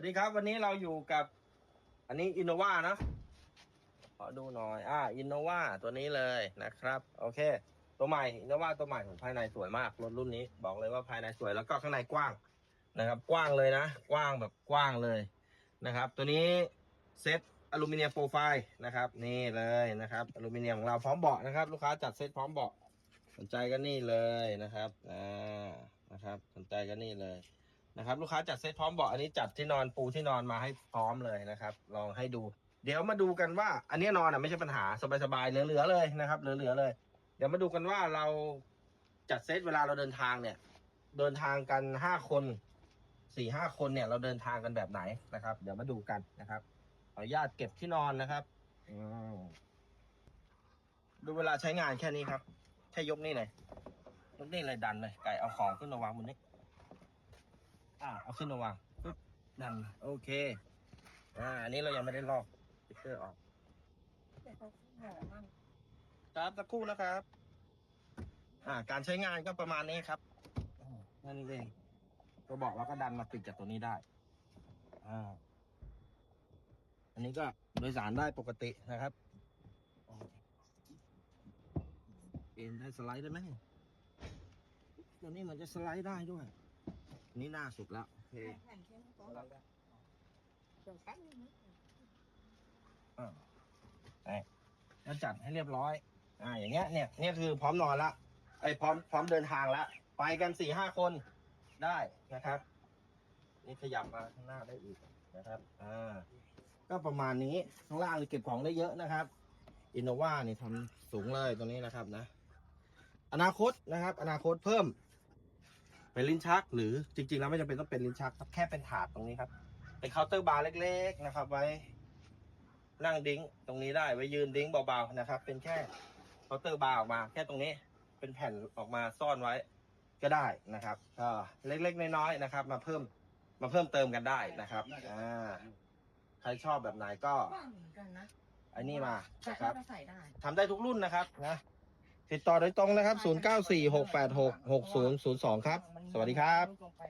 วัสดีครับ วันนี้เราอยู่กับ อันนี้อินโนวานะขอดูหน่อย อ่าอินโนวาตัวนี้เลยนะครับ โอเค ตัวใหม่อินโนวาตัวใหม่ของภายในสวยมากรถรุ่นนี้ บอกเลยว่าภายในสวยแล้วก็ข้างในกว้างนะครับ กว้างเลยนะ กว้างแบบกว้างเลยนะครับ ตัวนี้เซ็ตอลูมิเนียมโปรไฟล์นะครับ นี่เลยนะครับอลูมิเนียมของเราพร้อมเบาะนะครับ ลูกค้าจัดเซ็ตพร้อมเบาะสนใจก็นี่เลยนะครับอ่านะครับ สนใจก็นี่เลย นะครับ ลูกค้าจัดเซตพร้อมเบาะอันนี้จัดที่นอนปูที่นอนมาให้พร้อมเลยนะครับ ลองให้ดู เดี๋ยวมาดูกันว่า อันนี้นอนอะไม่ใช่ปัญหาสบายๆเหลือๆเลยนะครับเหลือๆเลย เดี๋ยวมาดูกันว่าเราจัดเซตเวลาเราเดินทางเนี่ย เดินทางกันห้าคนสี่ห้าคนเนี่ยเราเดินทางกันแบบไหนนะครับ เดี๋ยวมาดูกันนะครับขออนุญาตเก็บที่นอนนะครับดูเวลาใช้งานแค่นี้ครับ แค่ยกนี่เลยยกนี่เลยดันเลยไก่เอาของขึ้นมาวางบนนี้ อ่าเอาขึ้นมาวางปึ๊บดันโอเค อ่า อันนี้เรายังไม่ได้ลอกสติ๊กเกอร์ออกแต่เขาหอมมาครับสักครู่นะครับ อ่า การใช้งานก็ประมาณนี้ครับนั่นเองตัวบอกแล้วก็ดันมาติดกับตัวนี้ได้ อ่า อันนี้ก็โดยสารได้ปกตินะครับเอ็นได้สไลด์ได้ไหมตัวนี้เหมือนจะสไลด์ได้ด้วย นนี่หน้าสุดแล้วโอเคแผ่นเข้มก็เดี๋ยวแป๊บนึงนะอ่าแล้วจัดให้เรียบร้อย อ่า อย่างเงี้ย เนี่ย เนี่ยคือพร้อมนอนละ ไอ้ยพร้อม พร้อมเดินทางละ ไปกันสี่ห้าคนได้นะครับ นี่ขยับมาข้างหน้าได้อีกนะครับ อ่า ก็ประมาณนี้ ข้างล่างเก็บของได้เยอะนะครับ อินโนวานี่ทำสูงเลยตรงนี้นะครับนะ อนาคตนะครับ อนาคตเพิ่ม เป็นลิ้นชัก หรือจริง ๆ แล้วไม่จำเป็นต้องเป็นลิ้นชักครับแค่เป็นถาดตรงนี้ครับเป็นเคาน์เตอร์บาร์เล็ก ๆ นะครับ ไว้นั่งดิ้งตรงนี้ได้ไว้ยืนดิ้งเบาๆนะครับ เป็นแค่เคาน์เตอร์บาร์ออกมา แค่ตรงนี้เป็นแผ่นออกมาซ่อนไว้ก็ได้นะครับก็เล็กๆน้อยๆนะครับ มาเพิ่มมาเพิ่มเติมกันได้นะครับอ่าใครชอบแบบไหนก็ว่างเหมือนกันนะไอ้นี่มาแต่นะคถ้ารับเราใส่ได้ ทำได้ทุกรุ่นนะครับนะติดต่อโดยตรงนะครับ 0946866002 ครับ สวัสดีครับ